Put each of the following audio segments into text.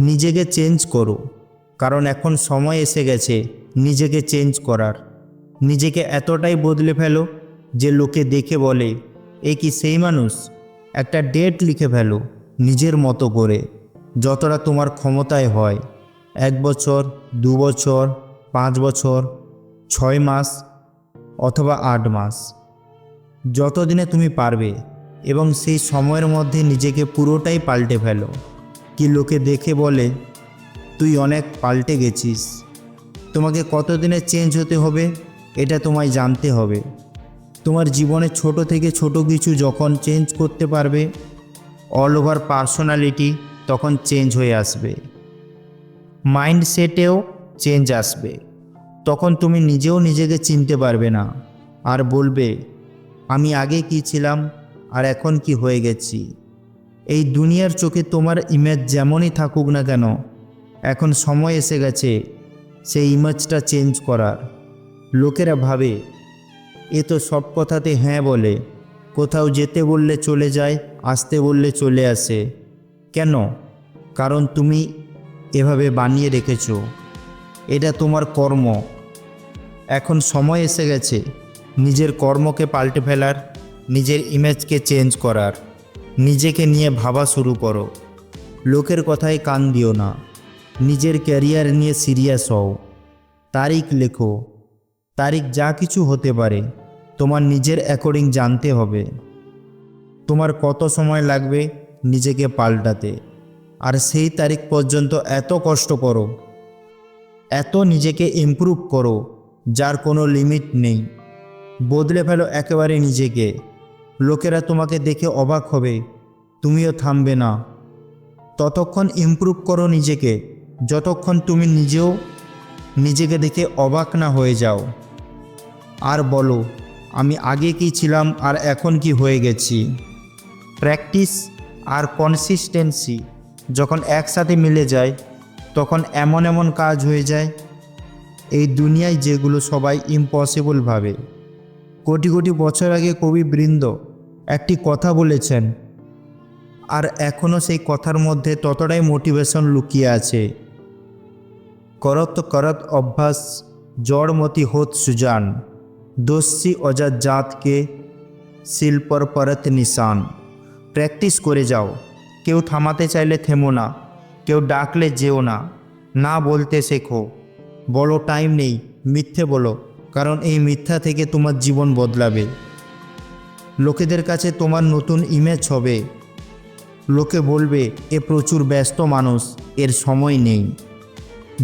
নিজেকে চেঞ্জ করো। কারণ এখন সময় এসে গেছে নিজেকে চেঞ্জ করার। নিজেকে এতটাই বদলে ফেলো যে লোকে দেখে বলে, এ কি সেই মানুষ? একটা ডেট লিখে ফেলো নিজের মতো করে, যতটা তোমার ক্ষমতায় হয়। এক বছর, দু বছর, পাঁচ বছর, ছয় মাস অথবা আট মাস। যতদিনে তুমি পারবে এবং সেই সময়ের মধ্যে নিজেকে পুরোটাই পাল্টে ফেলো। কি লোকে দেখে বলে, তুই অনেক পাল্টে গেছিস। তোমাকে কতদিনে চেঞ্জ হতে হবে, এটা তোমায় জানতে হবে। তোমার জীবনে ছোট থেকে ছোট কিছু যখন চেঞ্জ করতে পারবে অল ওভার পার্সোনালিটি তখন চেঞ্জ হয়ে আসবে। মাইন্ডসেটেও চেঞ্জ আসবে। তখন তুমি নিজেও নিজেকে চিনতে পারবে না। আর বলবে, আমি আগে কি ছিলাম, আর এখন কি হয়ে গেছি? এই দুনিয়ার চোখে তোমার ইমেজ যেমনই থাকুক না কেন, এখন সময় এসে গেছে সেই ইমেজটা চেঞ্জ করার। লোকেরা ভাবে, এ তো সব কথাতে হ্যাঁ বলে, কোথাও যেতে বললে চলে যায়, আসতে বললে চলে আসে। কেন? কারণ তুমি এভাবে বানিয়ে রেখেছ। এটা তোমার কর্ম। এখন সময় এসে গেছে নিজের কর্মকে পাল্টে ফেলার, নিজের ইমেজকে চেঞ্জ করার। নিজেকে নিয়ে ভাবা শুরু করো। লোকের কথায় কান দিও না। নিজের ক্যারিয়ার নিয়ে সিরিয়াস হও। তারিখ লেখো। তারিখ যা কিছু হতে পারে, তোমার নিজের অ্যাকর্ডিং জানতে হবে। তোমার কত সময় লাগবে নিজেকে পাল্টাতে। আর সেই তারিখ পর্যন্ত এত কষ্ট করো। এত নিজেকে ইমপ্রুভ করো, যার কোনো লিমিট নেই। বদলে ফেলো একেবারে নিজেকে। লোকেরা তোমাকে দেখে অবাক হবে, তুমিও থামবে না। ততক্ষণ ইমপ্রুভ করো নিজেকে, যতক্ষণ তুমি নিজেও নিজেকে দেখে অবাক না হয়ে যাও। আর বলো, আমি আগে কি ছিলাম আর এখন কি হয়ে গেছি? প্র্যাকটিস আর কনসিস্টেন্সি যখন একসাথে মিলে যায়, তখন এমন এমন কাজ হয়ে যায়, এই দুনিয়ায় যেগুলো সবাই ইম্পসিবল ভাবে। কোটি কোটি বছর আগে কবি বৃন্দ একটি কথা বলেছেন। আর এখনও সেই কথার মধ্যে ততটাই মোটিভেশন লুকিয়ে আছে। করত করত অভ্যাস, জড়মতি হোত সুজান দোষী অজাত জাতকে শিল্পর পরত নিশান। প্র্যাকটিস করে যাও। কেউ থামাতে চাইলে থেমো না। কেউ ডাকলে যেও না। না বলতে শেখো। বলো, টাইম নেই। মিথ্যে বলো। কারণ এই মিথ্যা থেকে তোমার জীবন বদলাবে। লোকেদের কাছে তোমার নতুন ইমেজ হবে। লোকে বলবে, এ প্রচুর ব্যস্ত মানুষ, এর সময় নেই।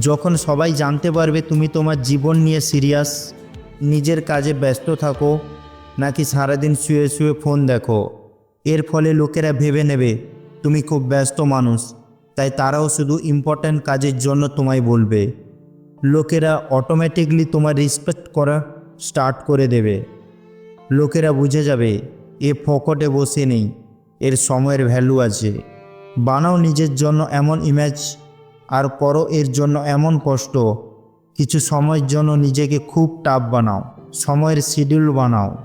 যখন সবাই জানতে পারবে তুমি তোমার জীবন নিয়ে সিরিয়াস, নিজের কাজে ব্যস্ত থাকো, নাকি সারাদিন শুয়ে শুয়ে ফোন দেখো। এর ফলে লোকেরা ভেবে নেবে, তুমি খুব ব্যস্ত মানুষ। তাই তারাও শুধু ইম্পর্ট্যান্ট কাজের জন্য তোমায় বলবে। লোকেরা অটোমেটিকলি তোমার রেসপেক্ট করা স্টার্ট করে দেবে। লোকেরা বুঝে যাবে, এ ফকটে বসে নেই, এর সময়ের ভ্যালু আছে। বানাও নিজের জন্য এমন ইমেজ আর করো এর জন্য এমন কষ্ট। কিছু সময়ের জন্য নিজেকে খুব টাফ বানাও, সময়ের শিডিউল বানাও।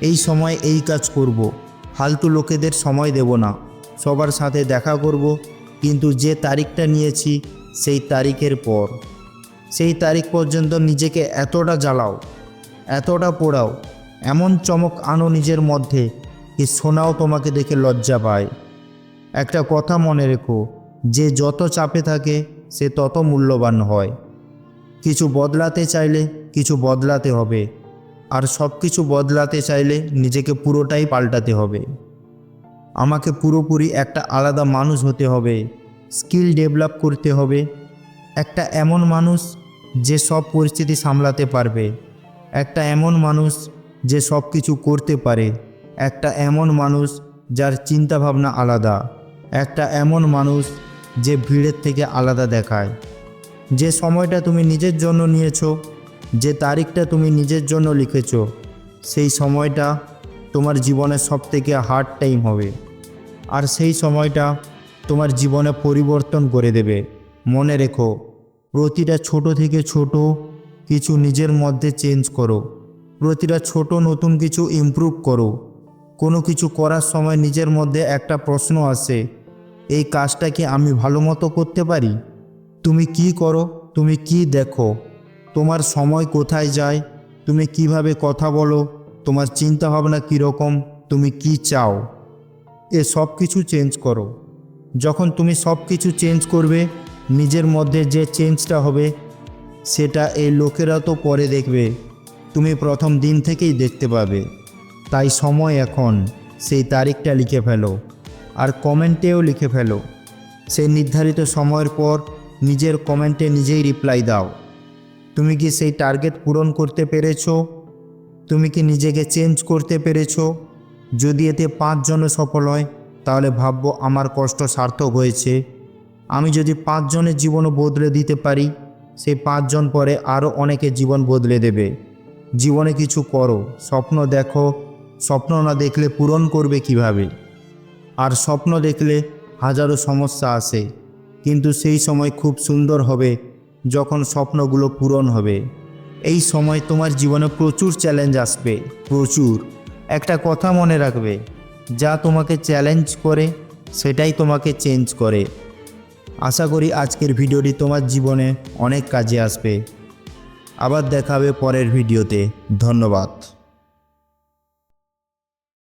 এই সময় এই কাজ করব। ফালতু লোকেদের সময় দেব না। সবার সাথে দেখা করব, কিন্তু যে তারিখটা নিয়েছি, সেই তারিখের পর। সেই তারিখ পর্যন্ত নিজেকে এতটা জ্বালাও, এতটা পোড়াও এমন চমক আনো নিজের মধ্যে কি সোনাও তোমাকে দেখে লজ্জা পায়। একটা কথা মনে রেখো, যে যত চাপে থাকে, সে তত মূল্যবান হয়। কিছু বদলাতে চাইলে কিছু বদলাতে হবে, আর সব কিছু বদলাতে চাইলে নিজেকে পুরোটাই পাল্টাতে হবে। আমাকে পুরোপুরি একটা আলাদা মানুষ হতে হবে, স্কিল ডেভেলপ করতে হবে। একটা এমন মানুষ যে সব পরিস্থিতি সামলাতে পারবে। একটা এমন মানুষ যে সব কিছু করতে পারে। একটা এমন মানুষ যার চিন্তাভাবনা আলাদা। একটা এমন মানুষ যে ভিড়ের থেকে আলাদা দেখায়। যে সময়টা তুমি নিজের জন্য নিয়েছো, যে তারিখটা তুমি নিজের জন্য লিখেছ, সেই সময়টা তোমার জীবনের সব থেকে হার্ড টাইম হবে। আর সেই সময়টা তোমার জীবনে পরিবর্তন করে দেবে। মনে রেখো, প্রতিটা ছোট থেকে ছোট কিছু নিজের মধ্যে চেঞ্জ করো। প্রতিটা ছোট নতুন কিছু ইমপ্রুভ করো। কোনো কিছু করার সময় নিজের মধ্যে একটা প্রশ্ন আসে, এই কাজটা কি আমি ভালো মতো করতে পারি? তুমি কি করো? তুমি কি দেখো? তোমার সময় কোথায় যায়? তুমি কীভাবে কথা বলো? তোমার চিন্তা ভাবনা কীরকম? তুমি কি চাও? এ সব কিছু চেঞ্জ করো। যখন তুমি সব কিছু চেঞ্জ করবে, নিজের মধ্যে যে চেঞ্জটা হবে, সেটা এই লোকেরা তো পরে দেখবে। তুমি প্রথম দিন থেকেই দেখতে পাবে। তাই সময় এখন। সেই তারিখটা লিখে ফেলো। আর কমেন্টেও লিখে ফেলো। সেই নির্ধারিত সময়ের পর নিজের কমেন্টে নিজেই রিপ্লাই দাও। তুমি কি সেই টার্গেট পূরণ করতে পেরেছ? তুমি কি নিজেকে চেঞ্জ করতে পেরেছ? যদি এতে পাঁচজনে সফল হয়, তাহলে ভাববো আমার কষ্ট সার্থক হয়েছে। আমি যদি পাঁচজনের জীবনও বদলে দিতে পারি, সেই পাঁচজন পরে আরও অনেকে জীবন বদলে দেবে। জীবনে কিছু করো, স্বপ্ন দেখো, স্বপ্ন না দেখলে পূরণ করবে কীভাবে? আর স্বপ্ন দেখলে হাজারো সমস্যা আসে, কিন্তু সেই সময় খুব সুন্দর হবে যখন স্বপ্নগুলো পূরণ হবে। এই সময় তোমার জীবনে প্রচুর চ্যালেঞ্জ আসবে, প্রচুর। একটা কথা মনে রাখবে, যা তোমাকে চ্যালেঞ্জ করে, সেটাই তোমাকে চেঞ্জ করে। আশা করি আজকের ভিডিওটি তোমার জীবনে অনেক কাজে আসবে। আবার দেখাবে পরের ভিডিওতে। ধন্যবাদ।